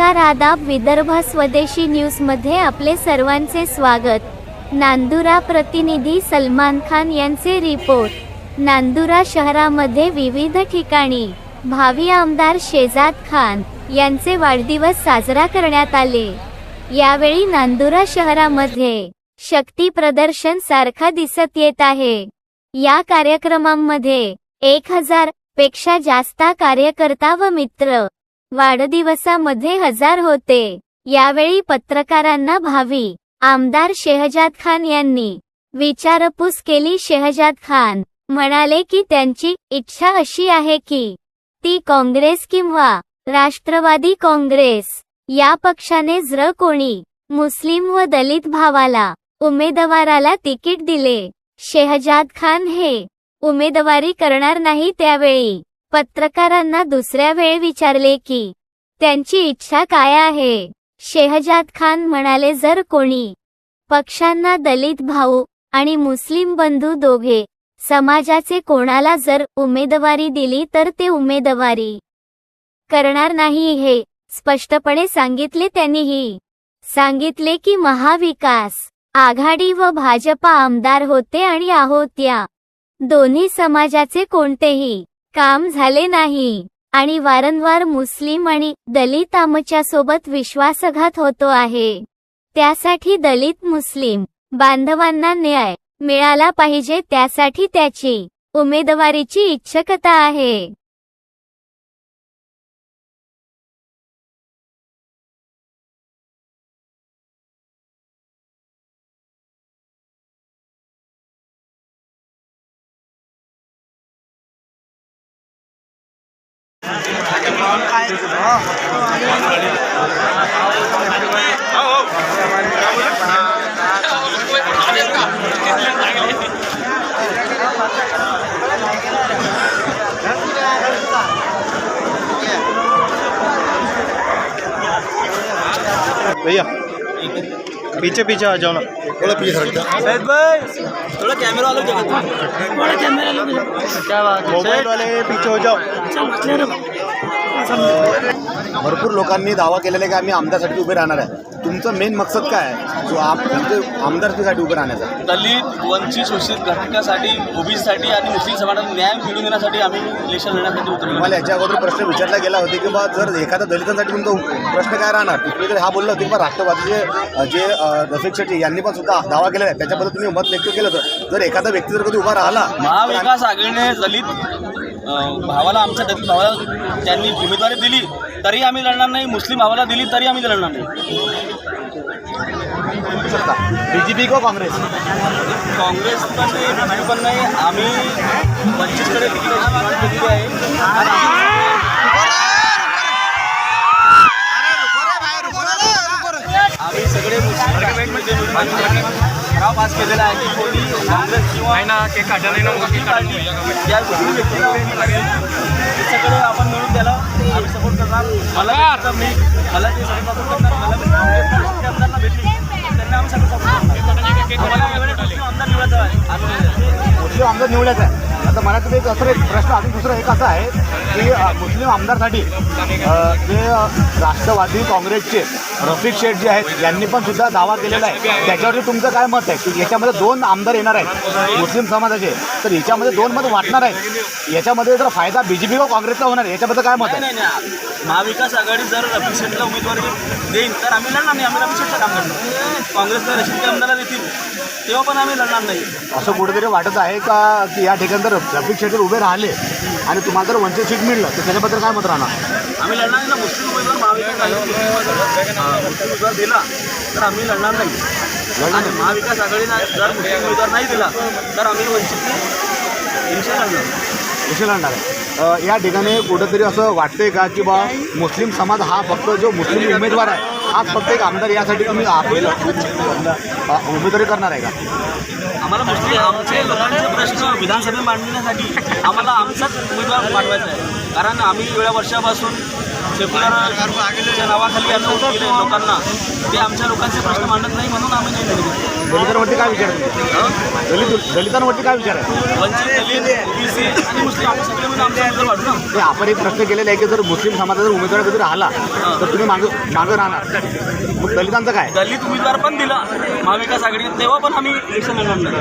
नमस्कार आदाब विदर्भ स्वदेशी न्यूजमध्ये आपले सर्वांचे स्वागत. नांदुरा प्रतिनिधी सलमान खान यांचे रिपोर्ट. नांदुरा शहरामध्ये विविध ठिकाणी भावी आमदार शेजाद खान यांचे वाढदिवस साजरा करण्यात आले. यावेळी नांदुरा शहरामध्ये शक्ती प्रदर्शन सारखा दिसत येत आहे. या कार्यक्रमांमध्ये एक हजारपेक्षा जास्त कार्यकर्ता व मित्र वाढदिवसामध्ये हजर होते. यावेळी पत्रकारांना भावी आमदार शेहजाद खान यांनी विचारपूस केली. शेहजाद खान म्हणाले की त्यांची इच्छा अशी आहे की ती काँग्रेस किंवा राष्ट्रवादी काँग्रेस या पक्षाने जर कोणी मुस्लिम व दलित भावाला उमेदवाराला तिकीट दिले. शेहजाद खान हे उमेदवारी करणार नाही त्यावेळी पत्रकारांना दुसऱ्या वेळ विचारले की त्यांची इच्छा काय आहे? शेहजाद खान म्हणाले जर कोणी पक्षांना दलित भाऊ आणि मुस्लिम बंधू दोघे समाजाचे कोणाला जर उमेदवारी दिली तर ते उमेदवारी करणार नाही हे स्पष्टपणे सांगितले त्यांनीही. सांगितले की महाविकास आघाडी व भाजपा आमदार होते आणि आहोत्या दोन्ही समाजाचे कोणतेही काम झाले नाही आणि वारंवार मुस्लिम आणि दलित आमच्यासोबत विश्वासघात होतो आहे. त्यासाठी दलित मुस्लिम बांधवांना न्याय मिळाला पाहिजे त्यासाठी त्याची उमेदवारीची इच्छुकता आहे. भैया पीछे पीछे आ जाओ ना थोड़ा पीछे सड़क थोड़ा कैमरा वालों जगह थोड़ा कैमरा वालों क्या बात मोबाईल वाले पीछे हो जाओ भरपूर लोकांनी दावा केलेला आहे की आम्ही आमदारसाठी उभे राहणार आहे. तुमचं मेन मकसद काय आहे? जो आम म्हणजे आमदारकीसाठी उभे राहण्याचा. दलित वंचित शोषित घटकासाठी ओबीसीसाठी आणि मुस्लिम समाजाला न्याय मिळवून देण्यासाठी आम्ही इलेक्शन लढण्यासाठी उतरलो. मला याच्या अगोदर प्रश्न विचारला गेला होता की बा जर एखाद्या दलितांसाठी तुमचा प्रश्न काय राहणार? तर हा बोलला होता की बा राष्ट्रवादीचे जे रफिक शेट्टी यांनी पण सुद्धा दावा केलेला आहे. त्याच्याबद्दल तुम्ही मत व्यक्त केलं होतं. जर एखादा व्यक्ती जर कधी उभा राहिला महाविकास आघाडीने दलित भावाला आमच्या दलित भावाला त्यांनी उमेदवारी दिली तरी आम्ही लढणार नाही. मुस्लिम भावाला दिली तरी आम्ही लढणार नाही. बीजेपी किंवा काँग्रेस? काँग्रेस पण नाही आम्ही केलेली आहे. पास केलेला आहे. की कोणी काँग्रेस किंवा मुस्लिम पार्टी या गोष्टी व्यक्तीला ते सगळं आपण मिळून त्याला आम्ही सपोर्ट करणार. मला मी मला ते सगळे सपोर्ट करणार. मला आमदारांना भेटली त्यांना आम्ही सगळं सपोर्ट करणार. आणि आमदार निवडायचा आहे आता मला तिथे एक असं एक प्रश्न अजून दुसरा एक असा आहे की मुस्लिम आमदारसाठी जे राष्ट्रवादी काँग्रेसचे रफिक शेठ जे आहेत यांनी पण सुद्धा दावा केलेला आहे. त्याच्यावरती तुमचं काय मत आहे? की याच्यामध्ये दोन आमदार येणार आहेत मुस्लिम समाजाचे. तर याच्यामध्ये दोन मत वाटणार आहेत. याच्यामध्ये जर फायदा बीजेपी व काँग्रेसला होणार आहे याच्याबद्दल काय मत आहे? महाविकास आघाडी जर रफिक शेठला उमेदवारी देईल तर आम्ही लढणार नाही. आम्ही रफिक शेठचं काम करणार. काँग्रेसला रशीद आमदारला देतील. तेव्हा पण आम्ही लढणार नाही. असं कुठेतरी वाटत आहे का की या ठिकाणी जर रफिक शेठ जर उभे राहिले आणि तुम्हाला जर वंचित सीट मिळलं तर त्याच्याबद्दल काय मत राहणार? आम्ही लढणार नाही ना. मुस्लिम उमेदवार महाविकास आघाडी मुस्लिम उमेदवार दिला तर आम्ही लढणार नाही. आणि महाविकास आघाडीनं जर मुस्लिम उमेदवार नाही दिला तर आम्ही वंचित निश्चय लढणार कसे लढणार आहे या ठिकाणी कुठंतरी असं वाटतंय का की बा मुस्लिम समाज हा फक्त जो मुस्लिम उमेदवार आहे आज फक्त एक आमदार यासाठी तुम्ही आपले उमेदवारी करणार आहे का? आम्हाला मोस्टली आमचे लोकांचे प्रश्न विधानसभेत मांडण्यासाठी आम्हाला आमचाच उमेदवार पाठवायचा आहे. कारण आम्ही एवढ्या वर्षापासून सेक्युलरच्या नावाखाली असं लोकांना. ते आमच्या लोकांचे प्रश्न मांडत नाही म्हणून आम्ही नाही दलितांवरती काय विचार आहे? दलित दलितांवरती काय विचार आहे? ते आपण एक प्रश्न केलेला आहे की जर मुस्लिम समाजाचा जर उमेदवार कधी राहिला तर तुम्ही मागं मागं राहणार. मग दलितांचं काय? दलित उमेदवार पण दिला महाविकास आघाडीत तेव्हा पण आम्ही इलेक्शन लढणार